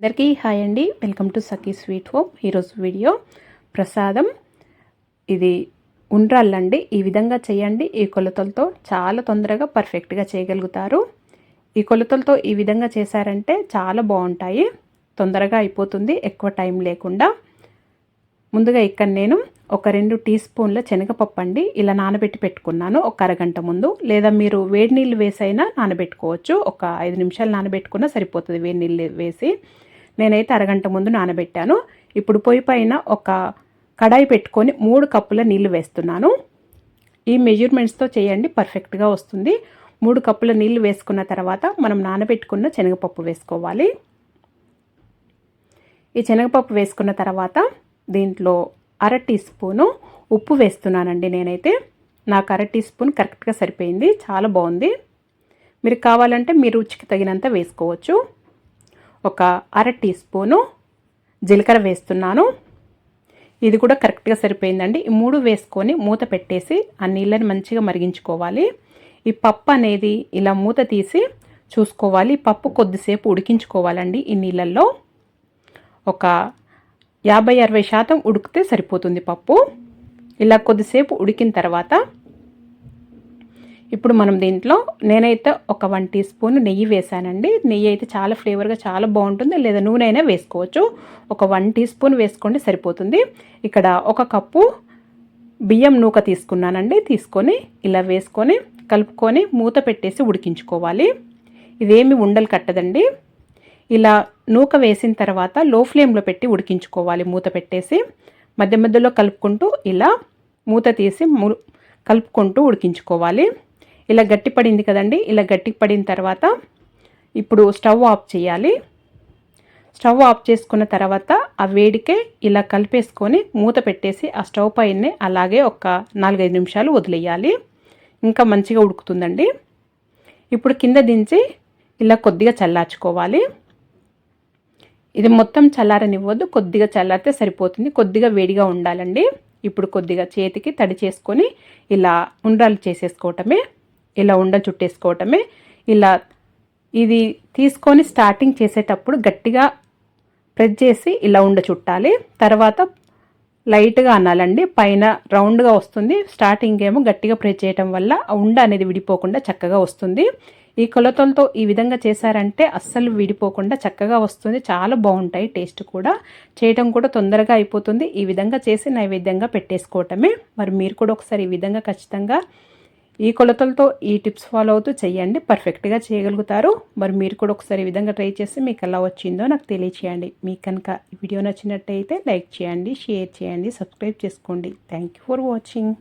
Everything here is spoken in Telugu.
అందరికీ హాయ్ అండి. Welcome to Sakhi sweet home ఈరోజు వీడియో ప్రసాదం. ఇది ఉండ్రాళ్ళండి. ఈ విధంగా చేయండి. ఈ కొలతలతో చాలా తొందరగా పర్ఫెక్ట్గా చేయగలుగుతారు. ఈ కొలతలతో ఈ విధంగా చేశారంటే చాలా బాగుంటాయి. తొందరగా అయిపోతుంది. ఎక్కువ టైం లేకుండా. ముందుగా ఇక్కడ నేను ఒక రెండు టీ స్పూన్ల శనగపప్పు అండి. ఇలా నానబెట్టి పెట్టుకున్నాను. ఒక అరగంట ముందు. లేదా మీరు వేడి నీళ్ళు వేసైనా నానబెట్టుకోవచ్చు. ఒక ఐదు నిమిషాలు నానబెట్టుకున్నా సరిపోతుంది వేడి నీళ్ళు వేసి. నేనైతే అరగంట ముందు నానబెట్టాను. ఇప్పుడు పొయ్యి పైన ఒక కడాయి పెట్టుకొని మూడు కప్పుల నీళ్ళు వేస్తున్నాను. ఈ మెజర్మెంట్స్తో చేయండి పర్ఫెక్ట్గా వస్తుంది. మూడు కప్పుల నీళ్ళు వేసుకున్న తర్వాత మనం నానబెట్టుకున్న శనగపప్పు వేసుకోవాలి. ఈ శనగపప్పు వేసుకున్న తర్వాత దీంట్లో అర టీ స్పూను ఉప్పు వేస్తున్నానండి నేనైతే. నాకు అర టీ స్పూన్ కరెక్ట్గా సరిపోయింది. చాలా బాగుంది. మీరు కావాలంటే మీ రుచికి తగినంత వేసుకోవచ్చు. ఒక అర టీ స్పూను జీలకర్ర వేస్తున్నాను. ఇది కూడా కరెక్ట్గా సరిపోయిందండి. ఈ మూడు వేసుకొని మూత పెట్టేసి ఆ నీళ్ళని మంచిగా మరిగించుకోవాలి. ఈ పప్పు అనేది ఇలా మూత తీసి చూసుకోవాలి. పప్పు కొద్దిసేపు ఉడికించుకోవాలండి ఈ నీళ్ళల్లో. ఒక యాభై అరవై శాతం ఉడికితే సరిపోతుంది పప్పు. ఇలా కొద్దిసేపు ఉడికిన తర్వాత ఇప్పుడు మనం దీంట్లో నేనైతే ఒక వన్ టీ స్పూన్ నెయ్యి వేసానండి. నెయ్యి అయితే చాలా ఫ్లేవర్గా చాలా బాగుంటుంది. లేదా నూనె అయినా వేసుకోవచ్చు. ఒక వన్ టీ స్పూన్ వేసుకోండి సరిపోతుంది. ఇక్కడ ఒక కప్పు బియ్యం నూక తీసుకున్నానండి. తీసుకొని ఇలా వేసుకొని కలుపుకొని మూత పెట్టేసి ఉడికించుకోవాలి. ఇదేమి ఉండలు కట్టదండి. ఇలా నూక వేసిన తర్వాత లో ఫ్లేమ్లో పెట్టి ఉడికించుకోవాలి మూత పెట్టేసి. మధ్య మధ్యలో కలుపుకుంటూ ఇలా మూత తీసి కలుపుకుంటూ ఉడికించుకోవాలి. ఇలా గట్టి పడింది కదండి. ఇలా గట్టి పడిన తర్వాత ఇప్పుడు స్టవ్ ఆఫ్ చేయాలి. స్టవ్ ఆఫ్ చేసుకున్న తర్వాత ఆ వేడికే ఇలా కలిపేసుకొని మూత పెట్టేసి ఆ స్టవ్ పైనే అలాగే ఒక నాలుగైదు నిమిషాలు వదిలేయాలి. ఇంకా మంచిగా ఉడుకుతుందండి. ఇప్పుడు కింద దించి ఇలా కొద్దిగా చల్లార్చుకోవాలి. ఇది మొత్తం చల్లారనివ్వద్దు. కొద్దిగా చల్లారితే సరిపోతుంది. కొద్దిగా వేడిగా ఉండాలండి. ఇప్పుడు కొద్దిగా చేతికి తడి చేసుకొని ఇలా ఉండ్రాలు చేసేసుకోవటమే ఇలా ఉండ చుట్టేసుకోవటమే. ఇలా ఇది తీసుకొని స్టార్టింగ్ చేసేటప్పుడు గట్టిగా ప్రెస్ చేసి ఇలా ఉండ చుట్టాలి. తర్వాత లైట్గా అనాలండి. పైన రౌండ్గా వస్తుంది. స్టార్టింగ్ ఏమో గట్టిగా ప్రెస్ చేయటం వల్ల ఉండ అనేది విడిపోకుండా చక్కగా వస్తుంది. ఈ కొలతలతో ఈ విధంగా చేశారంటే అస్సలు విడిపోకుండా చక్కగా వస్తుంది. చాలా బాగుంటాయి. టేస్ట్ కూడా చేయటం కూడా తొందరగా అయిపోతుంది. ఈ విధంగా చేసి నైవేద్యంగా పెట్టేసుకోవటమే. మరి మీరు కూడా ఒకసారి ఈ విధంగా ఖచ్చితంగా ఈ కొలతలతో ఈ టిప్స్ ఫాలో అవుతూ చేయండి పర్ఫెక్ట్గా చేయగలుగుతారు. మరి మీరు కూడా ఒకసారి ఈ విధంగా ట్రై చేసి మీకు ఎలా వచ్చిందో నాకు తెలియచేయండి. మీకు కనుక వీడియో నచ్చినట్టయితే లైక్ చేయండి షేర్ చేయండి సబ్స్క్రైబ్ చేసుకోండి. Thank for watching